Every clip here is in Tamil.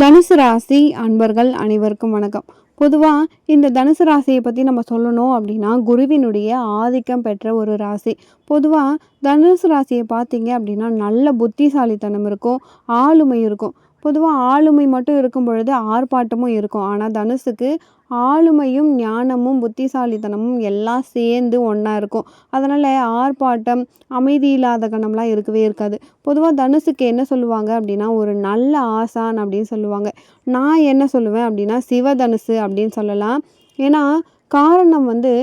தனுசு ராசி அன்பர்கள் அனைவருக்கும் வணக்கம். பொதுவாக இந்த தனுசு ராசியை பற்றி நம்ம சொல்லணும் அப்படின்னா குருவினுடைய ஆதிக்கம் பெற்ற ஒரு ராசி. பொதுவாக தனுசு ராசியை பார்த்தீங்க அப்படின்னா நல்ல புத்திசாலித்தனம் இருக்கும் ஆளுமை இருக்கும். பொதுவாக ஆளுமை மட்டும் இருக்கும் பொழுது ஆர்ப்பாட்டமும் இருக்கும். ஆனால் தனுசுக்கு ஆளுமையும் ஞானமும் புத்திசாலித்தனமும் எல்லாம் சேர்ந்து ஒன்றா இருக்கும். அதனால் ஆர்ப்பாட்டம் அமைதி இல்லாத கணம்லாம் இருக்கவே இருக்காது. பொதுவாக தனுசுக்கு என்ன சொல்லுவாங்க அப்படின்னா ஒரு நல்ல ஆசான் அப்படின்னு சொல்லுவாங்க. நான் என்ன சொல்லுவேன் அப்படின்னா சிவதனுசு அப்படின்னு சொல்லலாம். ஏன்னா காரணம் வந்து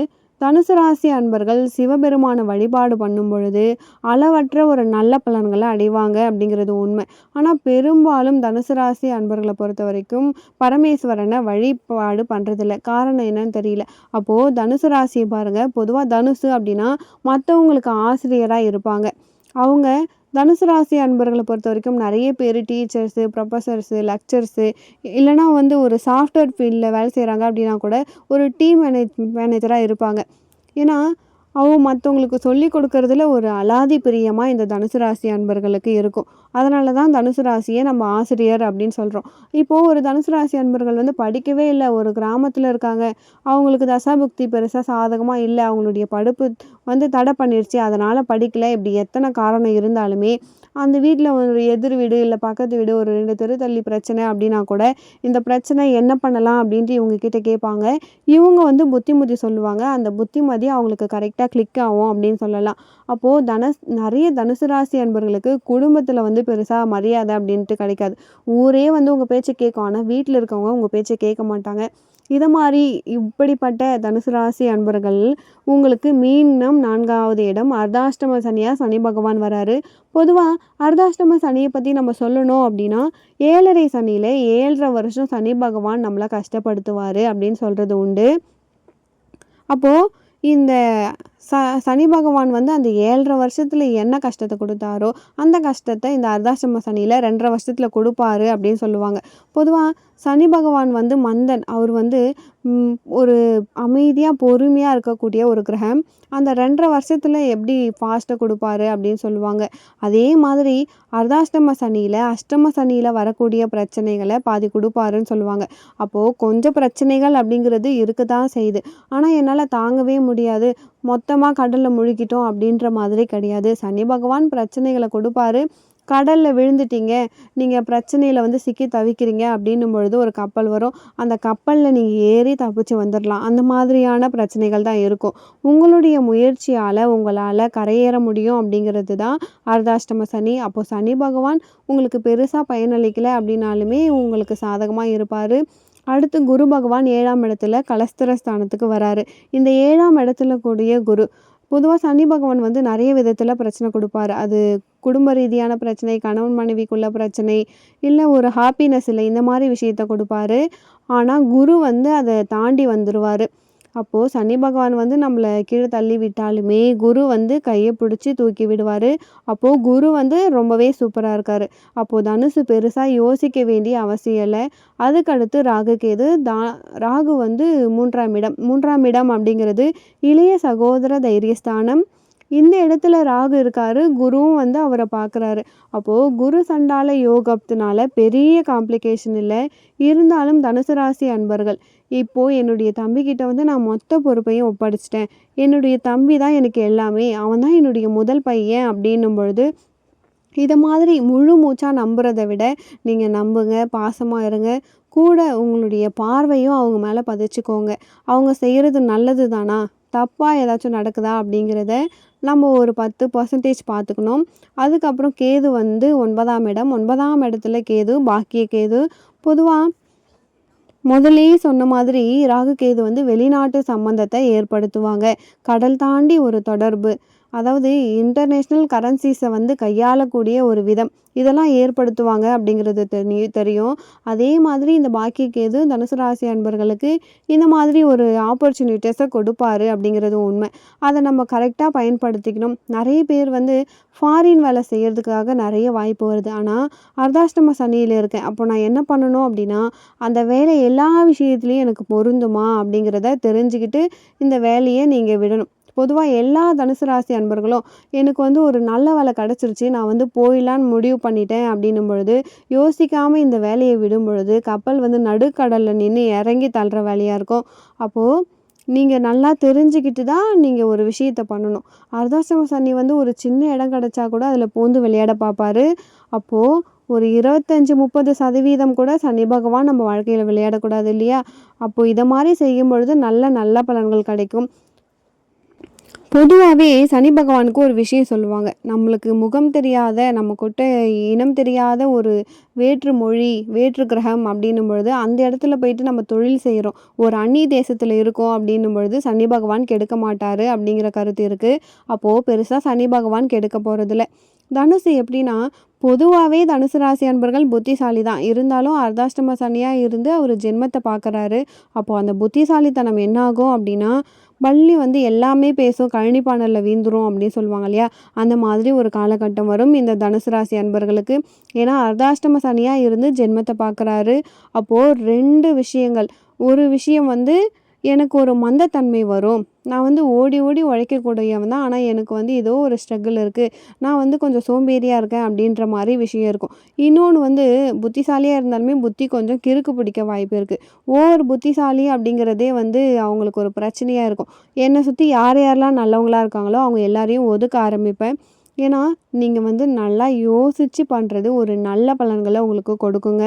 தனுசு ராசி அன்பர்கள் சிவபெருமானை வழிபாடு பண்ணும் பொழுது அளவற்ற ஒரு நல்ல பலன்களை அடைவாங்க அப்படிங்கிறது உண்மை. ஆனால் பெரும்பாலும் தனுசு ராசி அன்பர்களை பொறுத்த வரைக்கும் பரமேஸ்வரனை வழிபாடு பண்ணுறதில்ல காரணம் என்னன்னு தெரியல. அப்போது தனுசு ராசியை பாருங்கள் பொதுவாக தனுசு அப்படின்னா மற்றவங்களுக்கு ஆசிரியராக இருப்பாங்க. அவங்க தனுசு ராசி அன்பர்களை பொறுத்த வரைக்கும் நிறைய பேர் டீச்சர்ஸு ப்ரொஃபஸர்ஸு லெக்சர்ஸு இல்லைனா வந்து ஒரு சாஃப்ட்வேர் ஃபீல்டில் வேலை செய்கிறாங்க அப்படின்னா கூட ஒரு டீம் மேனேஜ் மேனேஜராக இருப்பாங்க. ஏன்னா அவங்க மற்றவங்களுக்கு சொல்லி கொடுக்கறதுல ஒரு அலாதி பிரியமாக இந்த தனுசு ராசி அன்பர்களுக்கு இருக்கும். அதனால தான் தனுசு ராசியை நம்ம ஆசிரியர் அப்படின்னு சொல்கிறோம் இப்போது ஒரு தனுசு ராசி அன்பர்கள் வந்து படிக்கவே இல்லை. ஒரு கிராமத்தில் இருக்காங்க. அவங்களுக்கு தசாபுக்தி பெருசாக சாதகமாக இல்லை. அவங்களுடைய படிப்பு வந்து தடை பண்ணிருச்சு. அதனால் படிக்கலை. இப்படி எத்தனை காரணம் இருந்தாலுமே அந்த வீட்டில் ஒரு எதிர் வீடு இல்லை பக்கத்து வீடு ஒரு ரெண்டு தெரு தள்ளி பிரச்சனை அப்படின்னா கூட இந்த பிரச்சனை என்ன பண்ணலாம் அப்படின்ட்டு இவங்க கிட்ட கேட்பாங்க. இவங்க வந்து புத்திமதி சொல்லுவாங்க. அந்த புத்திமதி அவங்களுக்கு கரெக்டாக கிளிக் ஆகும் அப்படின்னு சொல்லலாம். அப்போது தனுஸ் நிறைய தனுசு ராசி அன்பர்களுக்கு குடும்பத்தில் வந்து பெருசாக மரியாதை அப்படின்ட்டு கிடைக்காது. ஊரே வந்து உங்கள் பேச்சை கேட்கும். ஆனால் வீட்டில் இருக்கவங்க உங்கள் பேச்சை கேட்க மாட்டாங்க. இதை மாதிரி இப்படிப்பட்ட தனுசு ராசி அன்பர்கள் உங்களுக்கு மீனம் நான்காவது இடம் அர்த்தாஷ்டம சனியாக சனி பகவான் வராரு. பொதுவாக அர்த்தாஷ்டம சனியை பற்றி நம்ம சொல்லணும் அப்படின்னா ஏழரை சனியில் ஏழரை வருஷம் சனி பகவான் நம்மளை கஷ்டப்படுத்துவார் அப்படின்னு சொல்கிறது உண்டு. அப்போது இந்த ச சனி பகவான் வந்து அந்த ஏழரை வருஷத்தில் என்ன கஷ்டத்தை கொடுத்தாரோ அந்த கஷ்டத்தை இந்த அர்தாசிரம சனியில் ரெண்டரை வருஷத்தில் கொடுப்பாரு அப்படின்னு சொல்லுவாங்க. பொதுவாக சனி பகவான் வந்து மந்தன். அவர் வந்து ஒரு அமைதியாக பொறுமையாக இருக்கக்கூடிய ஒரு கிரகம். அந்த ரெண்டரை வருஷத்தில் எப்படி ஃபாஸ்ட்டை கொடுப்பாரு அப்படின்னு சொல்லுவாங்க. அதே மாதிரி அர்தாஷ்டம சனியில் அஷ்டம சனியில் வரக்கூடிய பிரச்சனைகளை பாதி கொடுப்பாருன்னு சொல்லுவாங்க. அப்போது கொஞ்சம் பிரச்சனைகள் அப்படிங்கிறது இருக்க தான் செய்யுது. ஆனால் என்னால் தாங்கவே முடியாது. மொத்தமாக கடலில் முழுகிட்டோம் அப்படின்ற மாதிரி கிடையாது. சனி பகவான் பிரச்சனைகளை கொடுப்பாரு. கடலில் விழுந்துட்டீங்க. நீங்கள் பிரச்சனையில் வந்து சிக்கி தவிக்கிறீங்க அப்படின்னும் பொழுது ஒரு கப்பல் வரும். அந்த கப்பலில் நீங்கள் ஏறி தப்பிச்சு வந்துடலாம் அந்த மாதிரியான பிரச்சனைகள் தான் இருக்கும். உங்களுடைய முயற்சியால் உங்களால் கரையேற முடியும் அப்படிங்கிறது தான் அர்தாஷ்டம சனி. அப்போது சனி பகவான் உங்களுக்கு பெருசாக பயனளிக்கலை அப்படின்னாலுமே உங்களுக்கு சாதகமாக இருப்பார். அடுத்து குரு பகவான் ஏழாம் இடத்துல கலஸ்தர ஸ்தானத்துக்கு வராரு. இந்த ஏழாம் இடத்துல கூடிய குரு பொதுவாக சனி பகவான் வந்து நிறைய விதத்தில் பிரச்சனை கொடுப்பாரு. அது குடும்ப ரீதியான பிரச்சனை கணவன் மனைவிக்குள்ள பிரச்சனை இல்லை ஒரு ஹாப்பினஸ் இல்லை இந்த மாதிரி விஷயத்த கொடுப்பாரு. ஆனால் குரு வந்து அதை தாண்டி வந்துடுவார் அப்போது சனி பகவான் வந்து நம்மளை கீழே தள்ளி விட்டாலுமே குரு வந்து கையை பிடிச்சி தூக்கி விடுவார். அப்போது குரு வந்து ரொம்பவே சூப்பராக இருக்கார். அப்போது தனுசு பெருசாக யோசிக்க வேண்டிய அவசியம் இல்லை. அதுக்கடுத்து ராகு கேது தா ராகு வந்து மூன்றாம் இடம். மூன்றாம் இடம் அப்படிங்கிறது இளைய சகோதர தைரியஸ்தானம். இந்த இடத்துல ராகு இருக்காரு குருவும் வந்து அவரை பார்க்குறாரு. அப்போது குரு சண்டால யோகத்தினால பெரிய காம்ப்ளிகேஷன் இல்லை. இருந்தாலும் தனுசு ராசி அன்பர்கள் இப்போது என்னுடைய தம்பிக்கிட்ட வந்து நான் மொத்த பொறுப்பையும் ஒப்படைச்சிட்டேன். என்னுடைய தம்பி தான் எனக்கு எல்லாமே அவன் தான் என்னுடைய முதல் பையன் அப்படின்னும் பொழுது இதை மாதிரி முழு மூச்சாக நம்புறதை விட நீங்கள் நம்புங்க பாசமாக இருங்க. கூட உங்களுடைய பார்வையும் அவங்க மேலே பதிச்சுக்கோங்க. அவங்க செய்கிறது நல்லது தானா தப்பாக ஏதாச்சும் நடக்குதா அப்படிங்கிறத நம்ம ஒரு பத்து பர்சன்டேஜ் பார்த்துக்கணும். அதுக்கப்புறம் கேது வந்து ஒன்பதாம் இடம். ஒன்பதாம் இடத்துல கேது பாக்கிய கேது. பொதுவாக முதலே சொன்ன மாதிரி ராகு கேது வந்து வெளிநாட்டு சம்பந்தத்தை ஏற்படுத்துவாங்க. கடல் தாண்டி ஒரு தொடர்பு. அதாவது இன்டர்நேஷ்னல் கரன்சிஸை வந்து கையாளக்கூடிய ஒரு விதம். இதெல்லாம் ஏற்படுத்துவாங்க அப்படிங்கிறது தெரியும். அதே மாதிரி இந்த பாக்கிய கேது தனுசு ராசி அன்பர்களுக்கு இந்த மாதிரி ஒரு ஆப்பர்ச்சுனிட்டிஸை கொடுப்பாரு அப்படிங்கிறது உண்மை. அதை நம்ம கரெக்டாக பயன்படுத்திக்கணும். நிறைய பேர் வந்து ஃபாரின் வேலை செய்கிறதுக்காக நிறைய வாய்ப்பு வருது. ஆனால் அர்த்தாஷ்டம சனியில் இருக்கேன். அப்போ நான் என்ன பண்ணணும் அப்படின்னா அந்த வேலை எல்லா விஷயத்துலேயும் எனக்கு பொருந்துமா அப்படிங்கிறத தெரிஞ்சுக்கிட்டு இந்த வேலையை நீங்கள் விடணும். பொதுவாக எல்லா தனுசு ராசி அன்பர்களும் எனக்கு வந்து ஒரு நல்ல வேலை கிடச்சிருச்சு நான் வந்து போயிடலான்னு முடிவு பண்ணிட்டேன் அப்படின்னும் பொழுது யோசிக்காமல் இந்த வேலையை விடும் பொழுது கப்பல் வந்து நடுக்கடலில் நின்று இறங்கி தள்ளுற வேலையாக இருக்கும். அப்போது நீங்கள் நல்லா தெரிஞ்சுக்கிட்டு தான் நீங்கள் ஒரு விஷயத்த பண்ணணும். அர்தாசம சனி வந்து ஒரு சின்ன இடம் கிடச்சா கூட அதில் பூந்து விளையாட பார்ப்பாரு. அப்போது ஒரு இருபத்தஞ்சி முப்பது சதவீதம் கூட சனி பகவான் நம்ம வாழ்க்கையில் விளையாடக்கூடாது இல்லையா? அப்போது இதை மாதிரி செய்யும் பொழுது நல்ல நல்ல பலன்கள் கிடைக்கும். பொதுவாகவே சனி பகவானுக்கு ஒரு விஷயம் சொல்லுவாங்க. நம்மளுக்கு முகம் தெரியாத நம்ம இனம் தெரியாத ஒரு வேற்று மொழி வேற்று கிரகம் அப்படின்னும் பொழுது அந்த இடத்துல போயிட்டு நம்ம தொழில் செய்கிறோம் ஒரு அந்நிய தேசத்தில் இருக்கோம் அப்படின்னும் பொழுது சனி பகவான் கெடுக்க மாட்டார் அப்படிங்கிற கருத்து இருக்குது அப்போது பெருசாக சனி பகவான் கெடுக்க போகிறதில்ல தனுசு எப்படின்னா பொதுவாகவே தனுசு ராசி அன்பர்கள் புத்திசாலி தான் இருந்தாலும் அர்த்தாஷ்டம சனியாக இருந்து அவர் ஜென்மத்தை பார்க்குறாரு அப்போது அந்த புத்திசாலித்தனம் என்னாகும் அப்படின்னா பள்ளி வந்து எல்லாமே பேசும். கழனி பானலில் வீந்துரும் அப்படின்னு சொல்லுவாங்க இல்லையா? அந்த மாதிரி ஒரு காலகட்டம் வரும் இந்த தனுசு ராசி அன்பர்களுக்கு. ஏன்னா அர்த்தாஷ்டம சனியாக இருந்து ஜென்மத்தை பார்க்குறாரு. அப்போது ரெண்டு விஷயங்கள். ஒரு விஷயம் வந்து எனக்கு ஒரு மந்தத்தன்மை வரும். நான் வந்து ஓடி ஓடி உழைக்கக்கூடியவன் தான் ஆனால் எனக்கு வந்து ஏதோ ஒரு ஸ்ட்ரகிள் இருக்குது நான் வந்து கொஞ்சம் சோம்பேறியாக இருக்கேன் அப்படின்ற மாதிரி விஷயம் இருக்கும். இன்னொன்று வந்து புத்திசாலியாக இருந்தாலுமே புத்தி கொஞ்சம் கிறுக்கு பிடிக்க வாய்ப்பு இருக்குது ஓவர் புத்திசாலி அப்படிங்கிறதே வந்து அவங்களுக்கு ஒரு பிரச்சனையாக இருக்கும். என்னை சுற்றி யார் யாரெல்லாம் நல்லவங்களாக இருக்காங்களோ அவங்க எல்லாரையும் ஒதுக்க ஆரம்பிப்பேன். ஏன்னா நீங்கள் வந்து நல்லா யோசித்து பண்ணுறது ஒரு நல்ல பலன்களை உங்களுக்கு கொடுக்குங்க.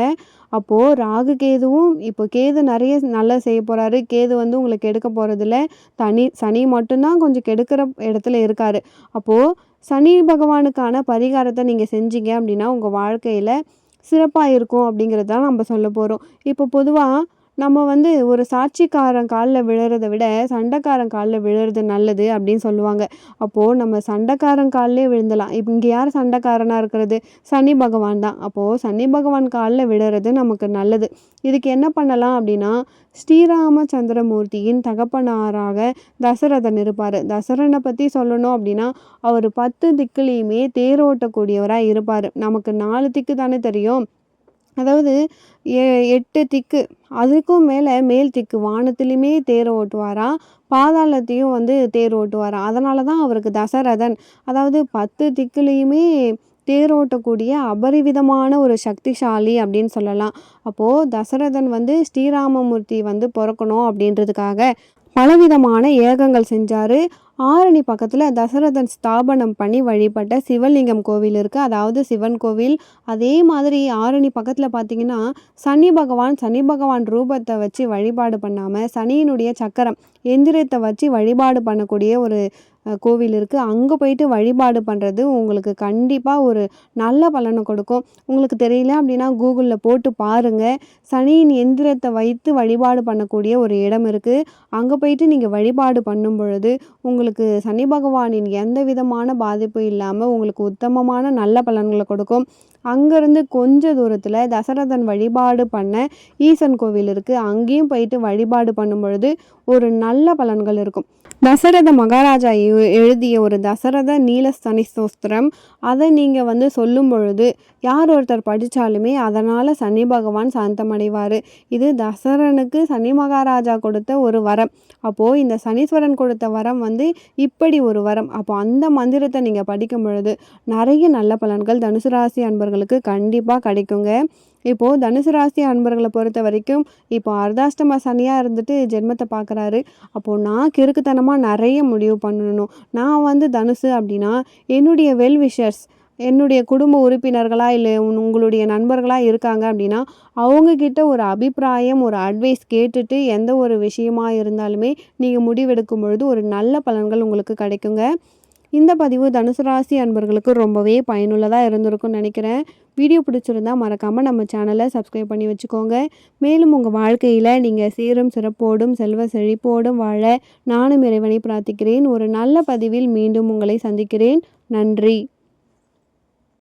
அப்போது ராகு கேதுவும் இப்போ கேது நிறைய நல்லா செய்ய போகிறாரு கேது வந்து உங்களுக்கு கெடுக்க போகிறதில்ல தனி சனி மட்டும்தான் கொஞ்சம் கெடுக்கிற இடத்துல இருக்கார். அப்போது சனி பகவானுக்கான பரிகாரத்தை நீங்கள் செஞ்சீங்க அப்படின்னா உங்கள் வாழ்க்கையில் சிறப்பாக இருக்கும் அப்படிங்கிறது தான் நம்ம சொல்ல போகிறோம் இப்போ பொதுவாக நம்ம வந்து ஒரு சாட்சிக்காரன் காலில் விழுறத விட சண்டைக்காரன் காலில் விழுறது நல்லது அப்படின்னு சொல்லுவாங்க. அப்போது நம்ம சண்டைக்காரன் காலிலே விழுந்தலாம். இப்போ இங்கே யார் சண்டைக்காரனாக இருக்கிறது? சனி பகவான் தான். அப்போது சனி பகவான் காலில் விழுறது நமக்கு நல்லது. இதுக்கு என்ன பண்ணலாம் அப்படின்னா ஸ்ரீராமச்சந்திரமூர்த்தியின் தகப்பனாராக தசரதன் இருப்பார். தசரனை பற்றி சொல்லணும் அப்படின்னா அவர் பத்து திக்குலேயுமே தேரோட்டக்கூடியவராக இருப்பார். நமக்கு நாலு திக்கு தானே தெரியும். அதாவது எ எட்டு திக்கு. அதுக்கும் மேலே மேல் திக்கு. வானத்துலேயுமே தேர் ஓட்டுவாராம் பாதாளத்தையும் வந்து தேர் ஓட்டுவாராம் அதனால தான் அவருக்கு தசரதன். அதாவது பத்து திக்குலேயுமே தேரோட்டக்கூடிய அபரிவிதமான ஒரு சக்திசாலி அப்படின்னு சொல்லலாம். அப்போது தசரதன் வந்து ஸ்ரீராமமூர்த்தி வந்து பிறக்கணும் அப்படின்றதுக்காக பலவிதமான ஏகங்கள் செஞ்சார். ஆரணி பக்கத்தில் தசரதன் ஸ்தாபனம் பண்ணி வழிபட்ட சிவலிங்கம் கோவில் இருக்குது அதாவது சிவன் கோவில். அதே மாதிரி ஆரணி பக்கத்தில் பார்த்தீங்கன்னா சனி பகவான் சனி பகவான் ரூபத்தை வச்சு வழிபாடு பண்ணாமல் சனியினுடைய சக்கரம் எந்திரத்தை வச்சு வழிபாடு பண்ணக்கூடிய ஒரு கோவில் இருக்குது அங்கே போயிட்டு வழிபாடு பண்ணுறது உங்களுக்கு கண்டிப்பாக ஒரு நல்ல பலனை கொடுக்கும். உங்களுக்கு தெரியல அப்படின்னா கூகுளில் போட்டு பாருங்கள் சனியின் எந்திரத்தை வைத்து வழிபாடு பண்ணக்கூடிய ஒரு இடம் இருக்குது அங்கே போயிட்டு நீங்கள் வழிபாடு பண்ணும் பொழுது உங்களுக்கு சனி பகவானின் எந்த விதமான பாதிப்பும் இல்லாமல் உங்களுக்கு உத்தமமான நல்ல பலன்களை கொடுக்கும். அங்கேருந்து கொஞ்ச தூரத்தில் தசரதன் வழிபாடு பண்ண ஈசன் கோவில் இருக்குது அங்கேயும் போயிட்டு வழிபாடு பண்ணும் பொழுது ஒரு நல்ல பலன்கள் இருக்கும். தசரத மகாராஜா எழுதிய ஒரு தசரத நீலஸ்தனி சோஸ்திரம் அதை நீங்கள் வந்து சொல்லும் பொழுது யார் ஒருத்தர் படித்தாலுமே அதனால் சனி பகவான் சாந்தமடைவார். இது தசரனுக்கு சனி மகாராஜா கொடுத்த ஒரு வரம். அப்போது இந்த சனீஸ்வரன் கொடுத்த வரம் வந்து இப்படி ஒரு வரம். அப்போ அந்த மந்திரத்தை நீங்கள் படிக்கும் பொழுது நிறைய நல்ல பலன்கள். தனுசு ராசி அன்பர்களுக்கு கண்டிப்பாக கிடைக்குங்க. இப்போது தனுசு ராசி அன்பர்களை பொறுத்த வரைக்கும் இப்போ அர்தாஷ்டம சனியாக இருந்துட்டு ஜென்மத்தை பார்க்குறாரு அப்போது நான் கிறுக்குத்தனமாக நிறைய முடிவு பண்ணணும். நான் வந்து தனுசு அப்படின்னா என்னுடைய வெல் விஷர்ஸ் என்னுடைய குடும்ப உறுப்பினர்களாக இல்லை உங்களுடைய நண்பர்களாக இருக்காங்க அப்படின்னா அவங்கக்கிட்ட ஒரு அபிப்பிராயம் ஒரு அட்வைஸ் கேட்டுட்டு எந்த ஒரு விஷயமாக இருந்தாலுமே நீங்கள் முடிவெடுக்கும் பொழுது ஒரு நல்ல பலன்கள் உங்களுக்கு கிடைக்குங்க. இந்த பதிவு தனுசு ராசி அன்பர்களுக்கு ரொம்பவே பயனுள்ளதாக இருந்திருக்கும்னு நினைக்கிறேன். வீடியோ பிடிச்சிருந்தா மறக்காமல் நம்ம சேனலை சப்ஸ்கிரைப் பண்ணி வச்சுக்கோங்க. மேலும் உங்கள் வாழ்க்கையில் நீங்கள் சீரும் சிறப்போடும் செல்வ செழிப்போடும் வாழ நானும் இறைவனை பிரார்த்திக்கிறேன். ஒரு நல்ல பதிவில் மீண்டும் உங்களை சந்திக்கிறேன். நன்றி.